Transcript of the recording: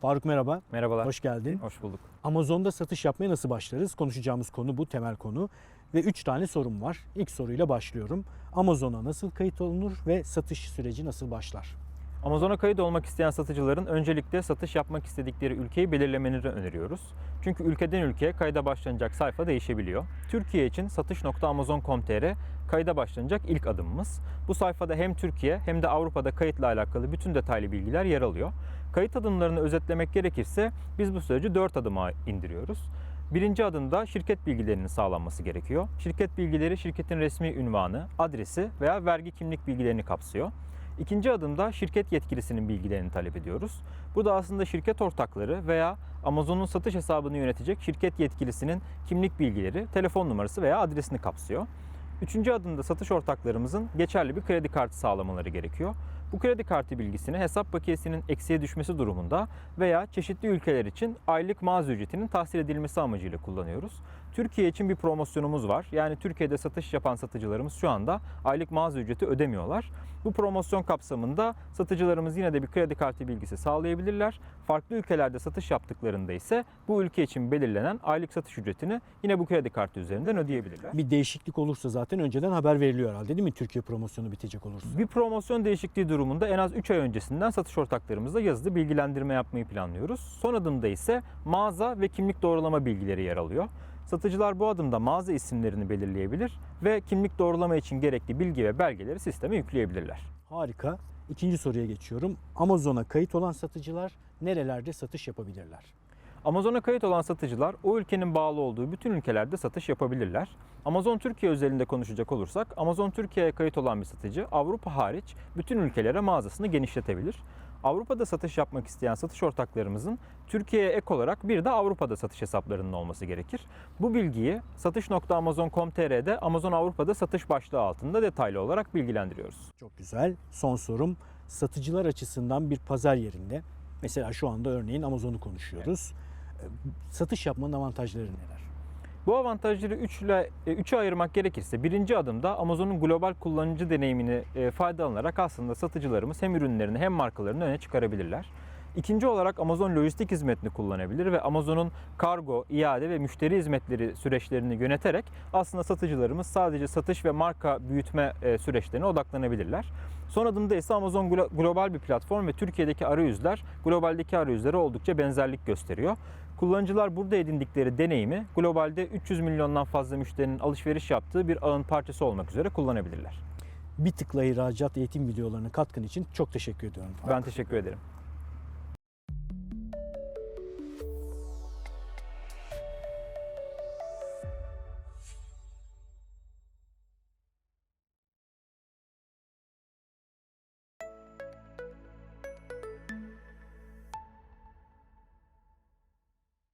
Faruk merhaba. Merhabalar. Hoş geldin. Hoş bulduk. Amazon'da satış yapmaya nasıl başlarız? Konuşacağımız konu bu temel konu. Ve 3 tane sorum var. İlk soruyla başlıyorum. Amazon'a nasıl kayıt olunur ve satış süreci nasıl başlar? Amazon'a kayıt olmak isteyen satıcıların öncelikle satış yapmak istedikleri ülkeyi belirlemelerini öneriyoruz. Çünkü ülkeden ülkeye kayda başlanacak sayfa değişebiliyor. Türkiye için satış.amazon.com.tr kayda başlanacak ilk adımımız. Bu sayfada hem Türkiye hem de Avrupa'da kayıtla alakalı bütün detaylı bilgiler yer alıyor. Kayıt adımlarını özetlemek gerekirse biz bu süreci 4 adıma indiriyoruz. Birinci adımda şirket bilgilerinin sağlanması gerekiyor. Şirket bilgileri şirketin resmi ünvanı, adresi veya vergi kimlik bilgilerini kapsıyor. İkinci adımda şirket yetkilisinin bilgilerini talep ediyoruz. Bu da aslında şirket ortakları veya Amazon'un satış hesabını yönetecek şirket yetkilisinin kimlik bilgileri, telefon numarası veya adresini kapsıyor. Üçüncü adımda satış ortaklarımızın geçerli bir kredi kartı sağlamaları gerekiyor. Bu kredi kartı bilgisini hesap bakiyesinin eksiye düşmesi durumunda veya çeşitli ülkeler için aylık mağaza ücretinin tahsil edilmesi amacıyla kullanıyoruz. Türkiye için bir promosyonumuz var. Yani Türkiye'de satış yapan satıcılarımız şu anda aylık mağaza ücreti ödemiyorlar. Bu promosyon kapsamında satıcılarımız yine de bir kredi kartı bilgisi sağlayabilirler. Farklı ülkelerde satış yaptıklarında ise bu ülke için belirlenen aylık satış ücretini yine bu kredi kartı üzerinden ödeyebilirler. Bir değişiklik olursa zaten önceden haber veriliyor herhalde değil mi? Türkiye promosyonu bitecek olursa. Bir promosyon değişikliği durumunda en az 3 ay öncesinden satış ortaklarımızla yazılı bilgilendirme yapmayı planlıyoruz. Son adımda ise mağaza ve kimlik doğrulama bilgileri yer alıyor. Satıcılar bu adımda mağaza isimlerini belirleyebilir ve kimlik doğrulama için gerekli bilgi ve belgeleri sisteme yükleyebilirler. Harika. İkinci soruya geçiyorum. Amazon'a kayıt olan satıcılar nerelerde satış yapabilirler? Amazon'a kayıt olan satıcılar o ülkenin bağlı olduğu bütün ülkelerde satış yapabilirler. Amazon Türkiye özelinde konuşacak olursak Amazon Türkiye'ye kayıt olan bir satıcı Avrupa hariç bütün ülkelere mağazasını genişletebilir. Avrupa'da satış yapmak isteyen satış ortaklarımızın Türkiye'ye ek olarak bir de Avrupa'da satış hesaplarının olması gerekir. Bu bilgiyi satış.amazon.com.tr'de Amazon Avrupa'da satış başlığı altında detaylı olarak bilgilendiriyoruz. Çok güzel. Son sorum. Satıcılar açısından bir pazar yerinde, mesela şu anda örneğin Amazon'u konuşuyoruz. Ee, Satış yapmanın avantajları neler? Bu avantajları 3 ile 3'e ayırmak gerekirse birinci adımda Amazon'un global kullanıcı deneyimini e, faydalanarak aslında satıcılarımız hem ürünlerini hem markalarını öne çıkarabilirler. İkinci olarak Amazon lojistik hizmetini kullanabilir ve Amazon'un kargo, iade ve müşteri hizmetleri süreçlerini yöneterek aslında satıcılarımız sadece satış ve marka büyütme e, süreçlerine odaklanabilirler. Son adımda ise Amazon glo- global bir platform ve Türkiye'deki arayüzler globaldeki arayüzlere oldukça benzerlik gösteriyor. Kullanıcılar burada edindikleri deneyimi globalde 300 milyondan fazla müşterinin alışveriş yaptığı bir ağın parçası olmak üzere kullanabilirler. Bir tıkla ihracat eğitim videolarının katkın için çok teşekkür ediyorum. Ben teşekkür ederim.